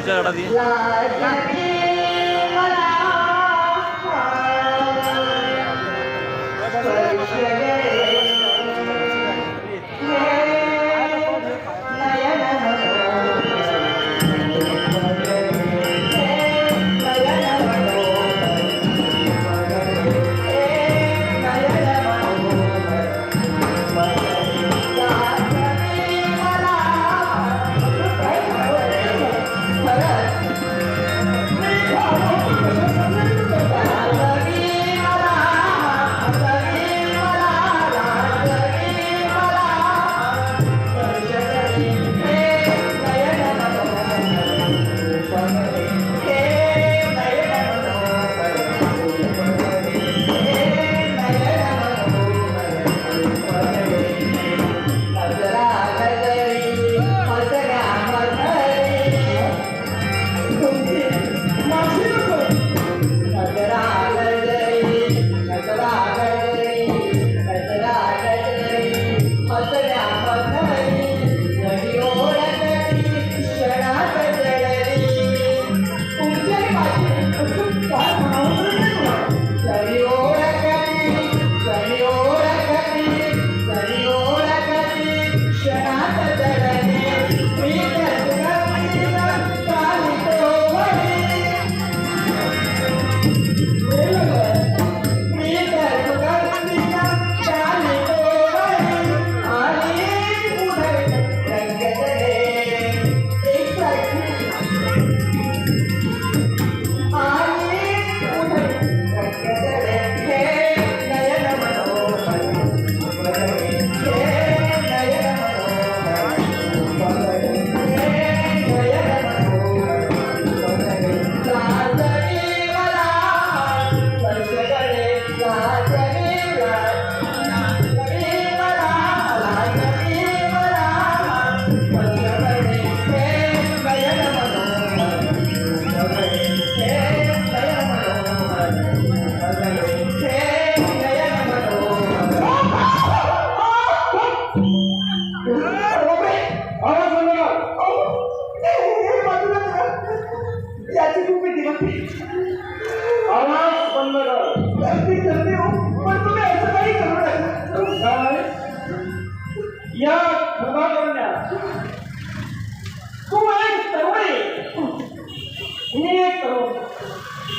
আচ্ছা, সূর্যের আটা দিয়ে।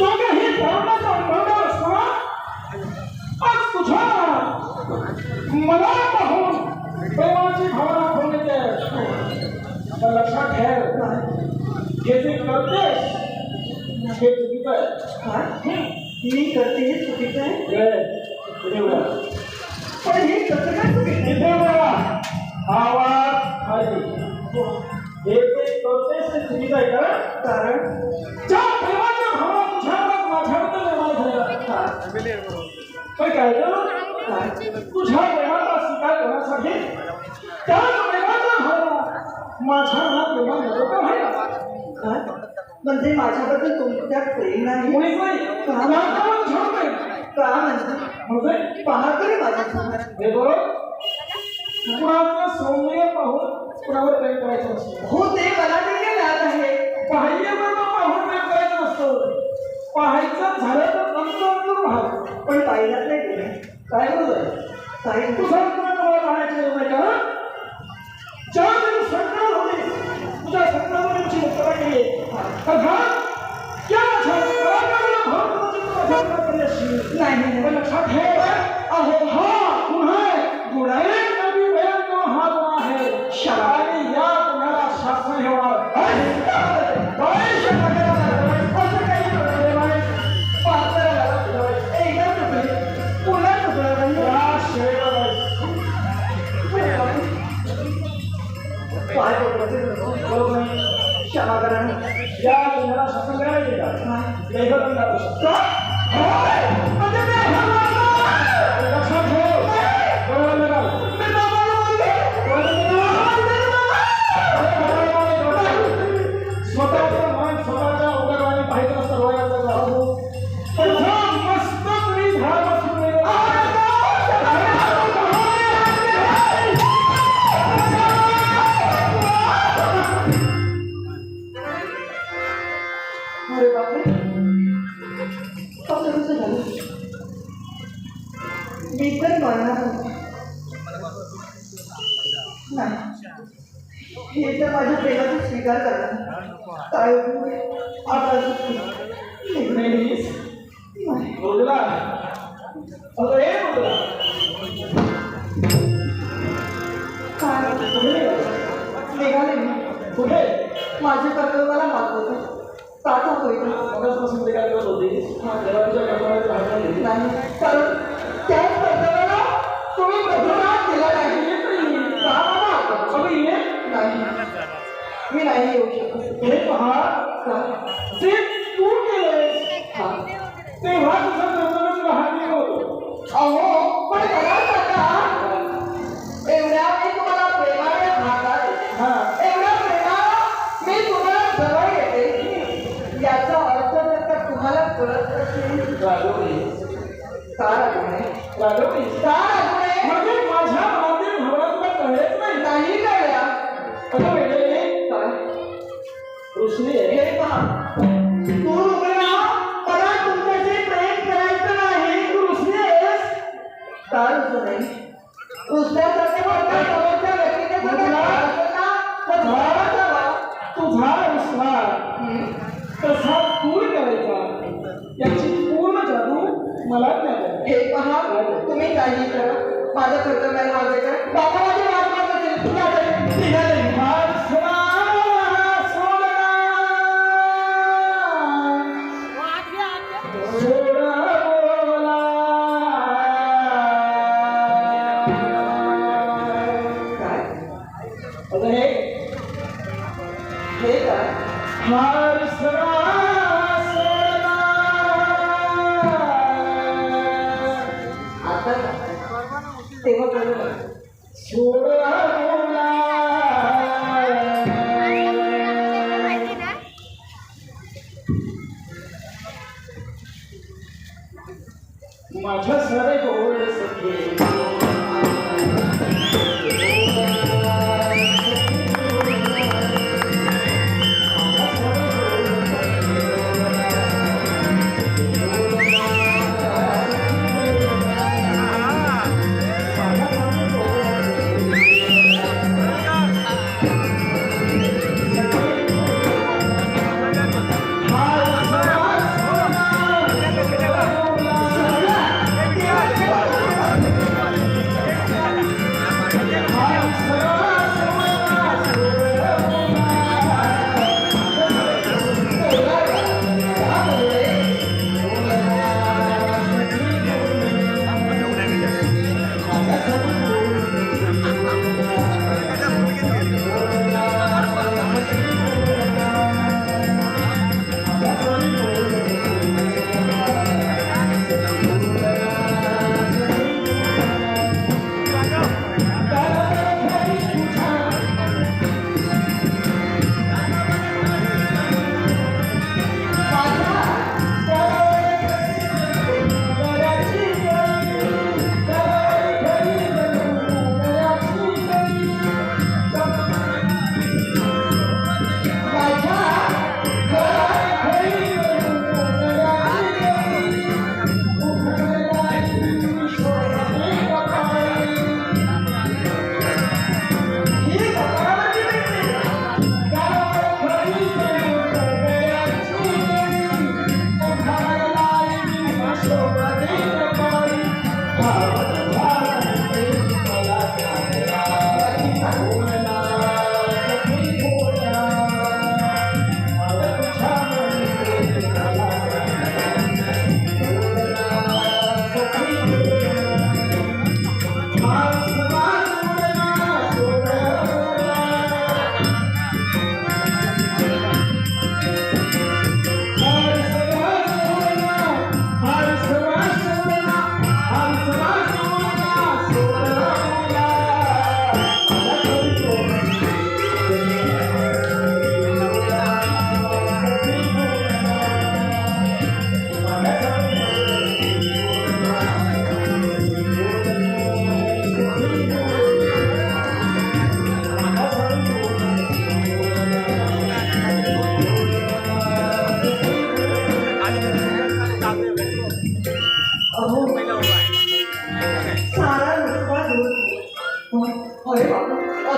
स्वतःही कोरोनाचा मोठा असताना आज तुझ्या मला पाहून प्रेमाची भावना होऊन येते. लक्षात ठेव. हे तू करतेस हे चुकीचं आहे. मी करते हे चुकीचं आहे? पण हे कसं काय चुकीचं आवाज खाली. हो. हे. ते करतेस ते चुकीचं आहे कारण? कारण काय काय तुझ्या प्रेमाचा स्वीकार करण्यासाठी त्या प्रेमाचा भावना माझ्या हा प्रेमा झालं तर व्हायला? म्हणजे माझ्याबद्दल तुमच्यात प्रेम नाही मुळीच नाही झोप नाही का म्हणजे पाहतरी माझ्या हे बरोबर? कुणाचं सौम्य पाहून कुणावर प्रेम करायचं असतं या तुम्हाला शासन करायला येतात की एकदा माझ्या प्रेमाचा स्वीकार करा. काय आता बोलला. अगं हे बोलला. निघाले कुठे माझे कर्तव्याला मागवतो ताटा होईल मगासपासून ते काय करत होते? देवांच्या कर्तव्यात नाही. कारण त्याच कर्तव्याला तुम्ही मी नाही येऊ शकत. हे. पहा ते तू केलं तेव्हा तुझं लहान होतो अहो Krishna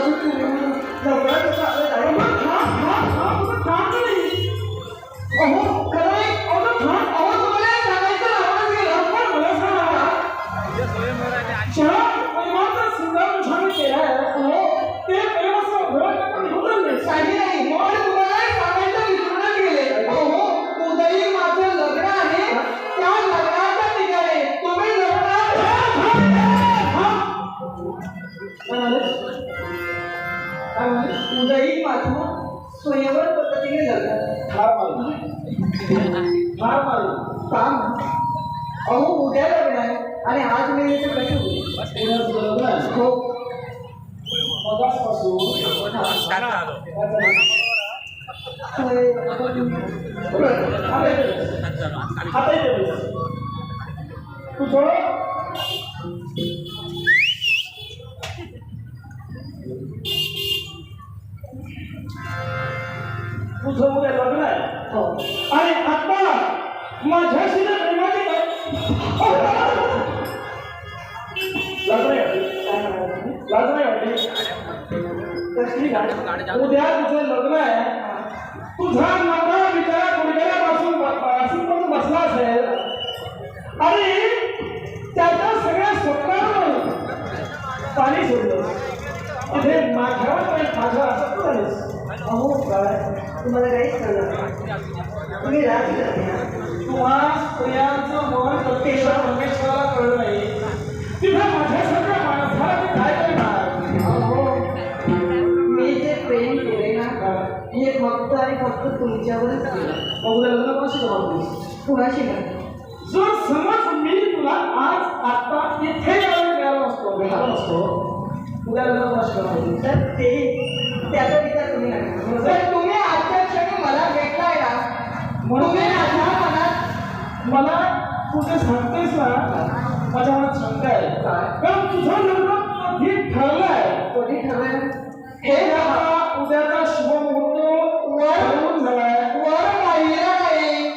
Giờ bé các bạn ơi, đấy, mắt, mắt, mắt, mắt, mắt, mắt, mắt, mắt, कधी लग्न ठार मारली ठार मारली काम अहो उद्या लग्न आहे आणि आज मी इथे कशी होईल पुण्याचं लग्न आहे. हो मगाचपासून काका आलो होय. आता इथे बस. आता इथे बस. तू थोडं तुझं उद्या लग्न आहे. हो. आणि आता माझ्याशी जर प्रेमाची लाज नाही वाटली? लाज नाही वाटली? लाज? उद्या तुझं लग्न आहे. तुझा नवरा बिचारा गुडघ्यापासून पासून पण बसला असेल. आणि त्याच्या सगळ्या स्वप्नावर पाणी सोडलं. इथे माझ्यावर काही असं तू अहो काय तुम्हाला काहीच कळलं नाही. तुम्ही राज करते तुम्हा स्त्रियांचं मन प्रत्येकाला परमेश्वराला कळलं नाही. तिथे माझ्यासारख्या माणसाला मी काय करणार? अहो मी जे प्रेम केले ना का हे फक्त आणि फक्त तुमच्यावरच केलं मग लग्न कशी करणार कुणाशी नाही जर समज मी तुला आज आता इथे यायला असतो नसतो असतो करणार तर ते त्याचा विचार तुम्ही जर तुम्ही आजच्या क्षणी मला भेटलाय ना तुम्ही माझ्या मनात मला जे सांगतेस ना माझ्या मनात शंका आहे. कारण तुझं लग्न कधी ठरलंय. कधी ठरवलं हे आता उद्याचा शुभमुहूर्त वर झालाय. वर पाहिलेला नाही.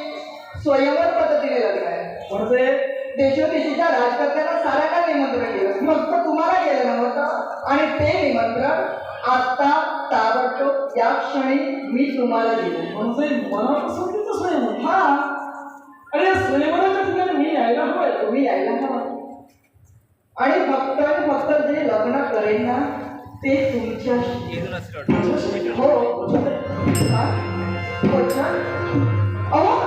स्वयंवर पद्धतीने लग्न आहे. म्हणजे देशोदेशीच्या राजकर्त्यांना साऱ्यांना निमंत्रण केलं फक्त तुम्हाला केलं नव्हतं आणि ते निमंत्रण आता ताबडतोब या क्षणी मी तुम्हाला दिलं. म्हणजे स्वयं हा अरे स्वयंवराच्या ठिकाणी मी यायला हवंय. तुम्ही यायला हवं. आणि फक्त आणि फक्त जे लग्न करेन ना ते तुमच्याशी हो. हा? अहो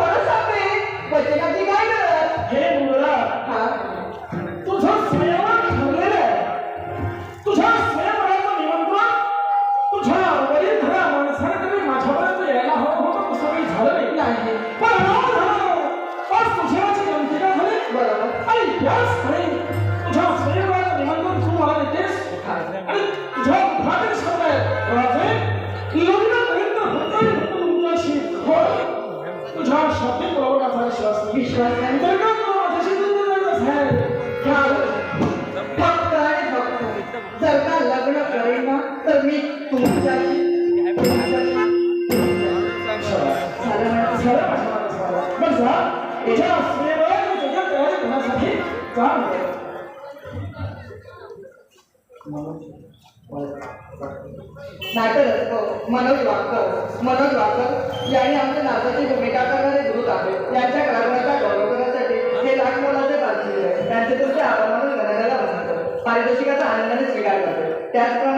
मी तुमच्याशी तुमच्याशी- झालं तुझ्या तयारी करण्यासाठी जा नाटक हो, मनोज वाकर मनोज वाकर यांनी आमच्या नाटकाची भूमिका करणारे गुरु आहे यांच्या कलाकाराचा गौरव करण्यासाठी हे लाख मोलाचे पाहिजे आहे त्यांचे तुमचे आभार म्हणून गणनाला पारितोषिकाचा आनंदाने स्वीकार करते त्याचप्रमाणे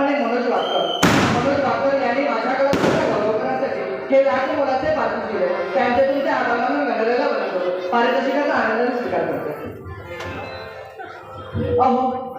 अहो